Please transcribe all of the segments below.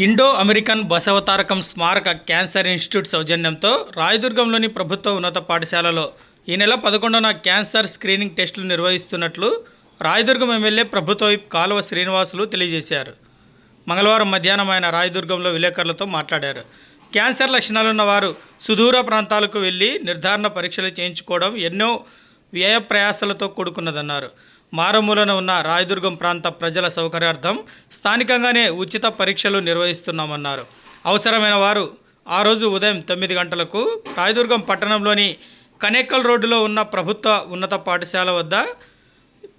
Indo American Basavatarakam స్మారక cancer institute సౌజన్యంతో రాయదుర్గంలోని ప్రభుత్వ ఉన్నత పాఠశాలలో ఈ నెల పదకొండున క్యాన్సర్ స్క్రీనింగ్ టెస్టులు నిర్వహిస్తున్నట్లు రాయదుర్గం ఎమ్మెల్యే ప్రభుత్వ విప్ కాలువ శ్రీనివాసులు తెలియజేశారు. మంగళవారం మధ్యాహ్నం ఆయన రాయదుర్గంలో విలేకరులతో మాట్లాడారు. క్యాన్సర్ లక్షణాలున్న వారు సుదూర ప్రాంతాలకు వెళ్ళి నిర్ధారణ పరీక్షలు చేయించుకోవడం ఎన్నో వ్యయ ప్రయాసలతో కూడుకున్నదన్నారు. మారుమూలన ఉన్న రాయదుర్గం ప్రాంత ప్రజల సౌకర్యార్థం స్థానికంగానే ఉచిత పరీక్షలు నిర్వహిస్తున్నామన్నారు. అవసరమైన వారు ఆ రోజు ఉదయం తొమ్మిది గంటలకు రాయదుర్గం పట్టణంలోని కనేకల్ రోడ్డులో ఉన్న ప్రభుత్వ ఉన్నత పాఠశాల వద్ద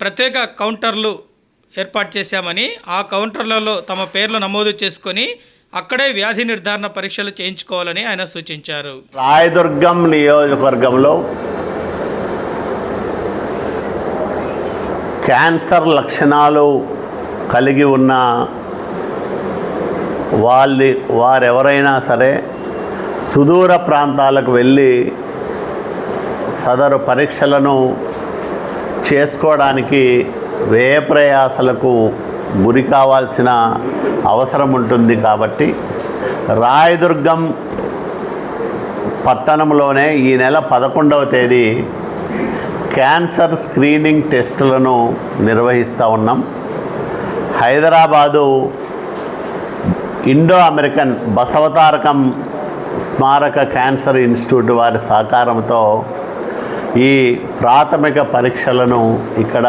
ప్రత్యేక కౌంటర్లు ఏర్పాటు చేశామని ఆ కౌంటర్లలో తమ పేర్లు నమోదు చేసుకొని అక్కడే వ్యాధి నిర్ధారణ పరీక్షలు చేయించుకోవాలని ఆయన సూచించారు. రాయదుర్గం నియోజకవర్గంలో క్యాన్సర్ లక్షణాలు కలిగి ఉన్న వాళ్ళది వారెవరైనా సరే సుదూర ప్రాంతాలకు వెళ్ళి సదరు పరీక్షలను చేసుకోవడానికి వ్యయ ప్రయాసలకు గురి కావాల్సిన అవసరం ఉంటుంది కాబట్టి రాయదుర్గం పట్టణంలోనే ఈ నెల పదకొండవ తేదీ క్యాన్సర్ స్క్రీనింగ్ టెస్టులను నిర్వహిస్తూ ఉన్నాం. హైదరాబాదు ఇండో అమెరికన్ బసవతారకం స్మారక క్యాన్సర్ ఇన్స్టిట్యూట్ వారి సహకారంతో ఈ ప్రాథమిక పరీక్షలను ఇక్కడ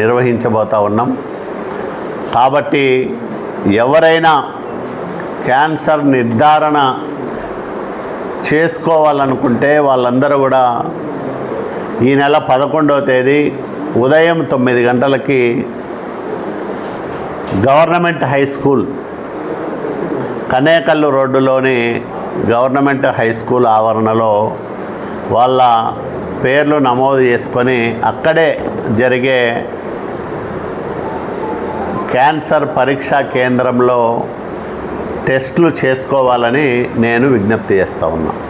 నిర్వహించబోతా ఉన్నాం. కాబట్టి ఎవరైనా క్యాన్సర్ నిర్ధారణ చేసుకోవాలనుకుంటే వాళ్ళందరూ కూడా ఈ నెల పదకొండవ తేదీ ఉదయం తొమ్మిది గంటలకి గవర్నమెంట్ హై స్కూల్ కనేకల్లు రోడ్డులోని గవర్నమెంట్ హై స్కూల్ ఆవరణలో వాళ్ళ పేర్లు నమోదు చేసుకొని అక్కడే జరిగే క్యాన్సర్ పరీక్షా కేంద్రంలో టెస్టులు చేసుకోవాలని నేను విజ్ఞప్తి చేస్తూ ఉన్నాను